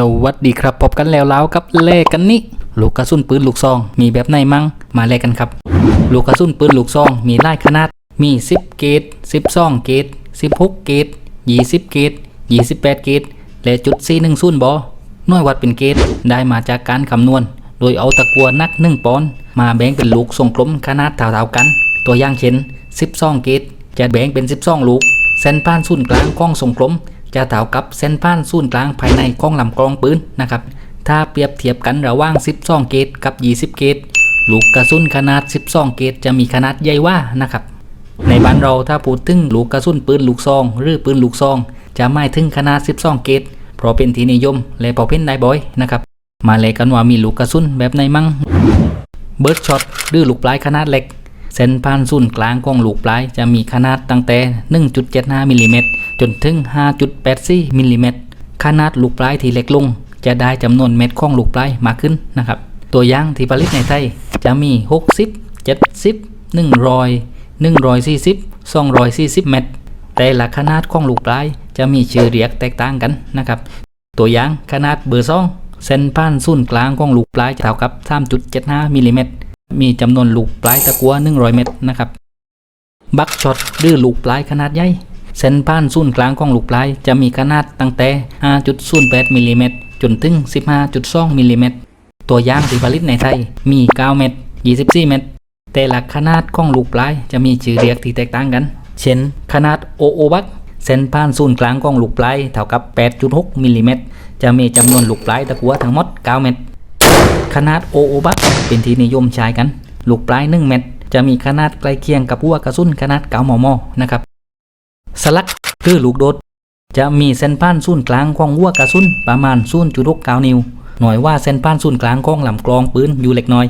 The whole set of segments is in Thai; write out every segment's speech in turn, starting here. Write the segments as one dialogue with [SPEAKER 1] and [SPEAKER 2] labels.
[SPEAKER 1] สวัสดีครับ พบกันแล้วแล้วกับเลขกันนี้ลูกกระสุนปืนลูกซอง มีแบบไหนมั่งมาเลขกันครับ ลูกกระสุนปืนลูกซอง มีหลายขนาด มี 10 เกต12 เกต16 เกต20 เกต28 เกตและจุด410บอหน่วยวัดเป็นเกตได้มาจากการคำนวณ โดยเอาตะกัวนัก 1 ปอนด์มาแบ่งเป็นลูกทรงกลมขนาดเท่าๆกัน ตัวอย่างเช่น12 เกตจะแบ่งเป็น 12 ลูกเส้นผ่านศูนย์กลางกล้องทรงกลม จะเท่ากับเส้นผ่านศูนย์กลางภายในกล้องลำกลองปืนนะครับ ถ้าเปรียบเทียบกันระหว่าง 12 เกตกับ 20 เกตลูกกระสุนขนาด 12 เกตจะมีขนาดใหญ่ว่านะครับ ในบ้านเราถ้าพูดถึงลูกกระสุนปืนลูกซอง หรือปืนลูกซอง จะไม่ถึงขนาด 12 เกตเพราะเป็นที่นิยม และพอเพ่นได้บ่อยนะครับ มาเลยกันว่ามีลูกกระสุนแบบไหนมั่งเบิร์ดช็อตหรือลูกปลายขนาดเล็ก เส้นผ่านศูนย์กลางของลูกปลายจะมีขนาดตั้งแต่ 1.75มิลลิเมตรจนถึง 5.84มิลลิเมตรขนาดลูกปลายที่เล็กลง จะได้จำนวนเม็ดของลูกปลายมากขึ้นนะครับ ตัวอย่างที่ผลิตในไทยจะมี 60 70 100 140 240 เม็ดแต่ละขนาดของลูกปลายจะมีชื่อเรียกแตกต่างกันนะครับ ตัวอย่างขนาดเบอร์ซองเส้นผ่านศูนย์กลางของลูกปลายเท่ากับ 3.75มิลลิเมตร มีจำนวนลูกปลายตะกัว100 เม็ดนะครับ บักช็อตหรือลูกปลายขนาดใหญ่เส้นผ่านศูนย์กลางของลูกปลายจะมีขนาดตั้งแต่ 5.08มิลลิเมตรจนถึง 15.2มิลลิเมตรตัวอย่างที่ผลิตในไทยมี 9 เม็ด24 เม็ดแต่ละขนาดของลูกปลายจะมีชื่อเรียกที่แตกต่างกัน เช่น ขนาดโอโอบักเส้นผ่านศูนย์กลางของลูกปลายเท่ากับ 8.6มิลลิเมตรจะมีจำนวนลูกปลายตะกัวทั้งหมด 9 เม็ด ขนาดโอโอบักเป็นที่นิยมใช้กัน ลูกปลาย1เม็ดจะมีขนาดใกล้เคียงกับหัวกระสุนขนาด9มมนะครับ สลักคือลูกโดด จะมีเส้นผ่านศูนย์กลางของหัวกระสุนประมาณ0.69นิ้ว หน่อยว่าเส้นผ่านศูนย์กลางของลำกลองปืนอยู่เล็กน้อย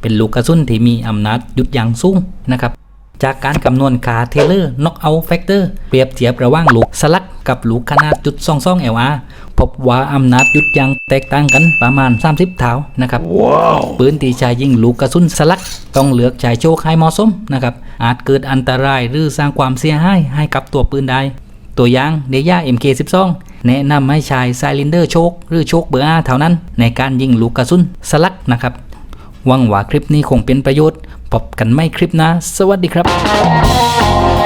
[SPEAKER 1] เป็นลูกกระสุนที่มีอำนาจหยุดอย่างสูงนะครับ จากการคำนวณค่าเทเลอร์น็อกเอาแฟกเตอร์เปรียบเทียบระหว่างลูกสลัก กับลูกขนาดจุดซองซองเอลอาพบว่าอำนาจหยุดยั้งแตกต่างกันประมาณ 30 เท่านะครับปืนที่ใช้ยิงลูกกระสุนสลัก ต้องเลือกใช้โชคให้เหมาะสมนะครับ อาจเกิดอันตรายหรือสร้างความเสียหายให้กับตัวปืนได้ตัวอย่างเดย่า MK12 แนะนำให้ใช้ไซลินเดอร์โชคหรือโชคเบอร์อาเท่านั้น ในการยิงลูกกระสุนสลักนะครับหวังว่าคลิปนี้คงเป็นประโยชน์พบกันไม่คลิปหนะ สวัสดีครับ